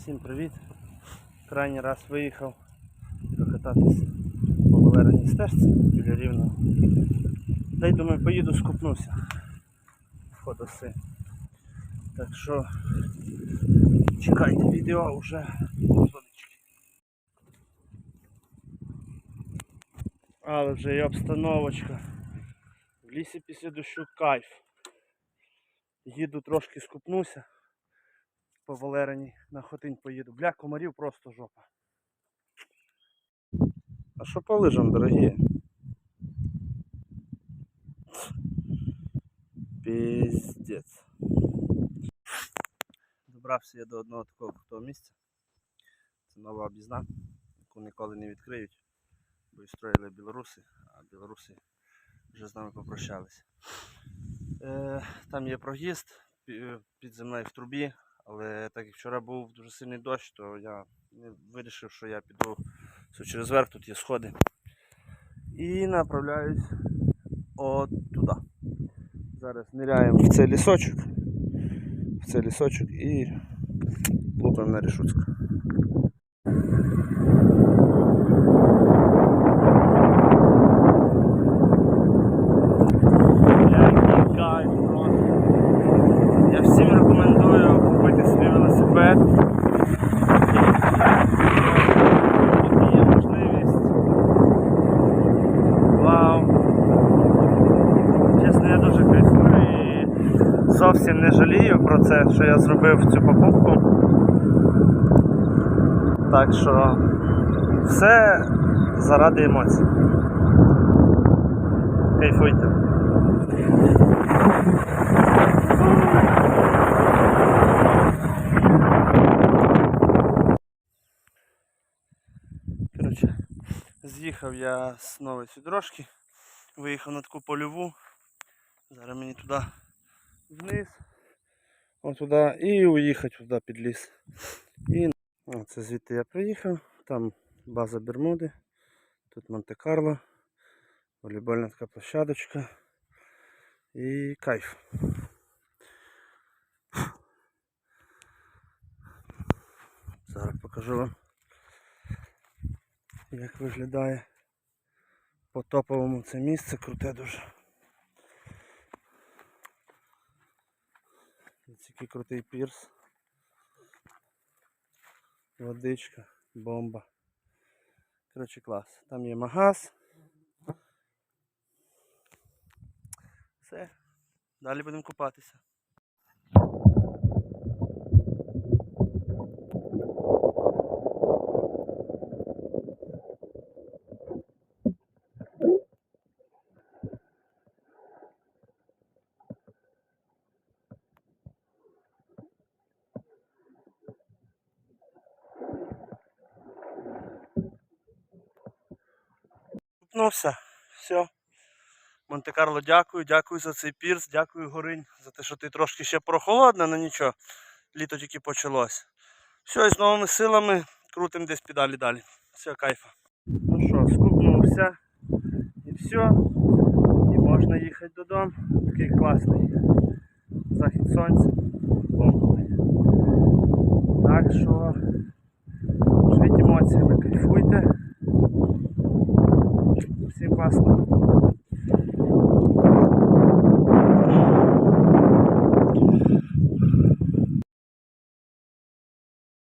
Всім привіт! Крайній раз виїхав прокататись по Валериній стежці біля рівного. Та й думаю, поїду скупнуся в ходоси. Так що чекайте відео вже водички. Але вже і обстановочка. В лісі після дощу кайф. Їду трошки скупнуся по Валерині на Хотинь поїду. Бля, комарів просто жопа. А що по лижам, дорогі? Піздець. Добрався я до одного такого крутого місця. Це нова об'їзна, яку ніколи не відкриють, бо строїли білоруси, а білоруси вже з нами попрощалися. Е, там є проїзд під землею в трубі, але так як вчора був дуже сильний дощ, то я вирішив, що я піду через верх, тут є сходи. І направляюсь от туди. Зараз ниряємо в цей лісочок. В цей лісочок і лупимо на Рішуцька. Який кайф просто. Я всім рекомендую купити свій велосипед. Можливість. Вау. Чесно, я дуже кайфую і зовсім не жалію про це, що я зробив цю покупку. Так що все заради емоцій. Кайфуйте. Коротше, з'їхав я з нової дорожки, виїхав на таку польову. Зараз мені туди вниз, от туди і уїхати туди під ліс. І це звідти я приїхав, там база Бермуди, тут Монте-Карло, волейбольна така площадочка і кайф. Зараз покажу вам як виглядає по топовому це місце, круте дуже. Який крутий пірс. Водичка, бомба. Коротше клас. Там є магаз. Все. Далі будемо купатися. Купнувся. Все. Монте-Карло, дякую, дякую за цей пірс, дякую Горинь за те, що ти трошки ще прохолодна, але нічого. Літо тільки почалось. Все, і з новими силами крутим десь педалі далі. Все, кайфа. Ну що, скупнувся і все. І можна їхати додому. Такий класний захід сонця. Бомбовий. Так що রাস্তা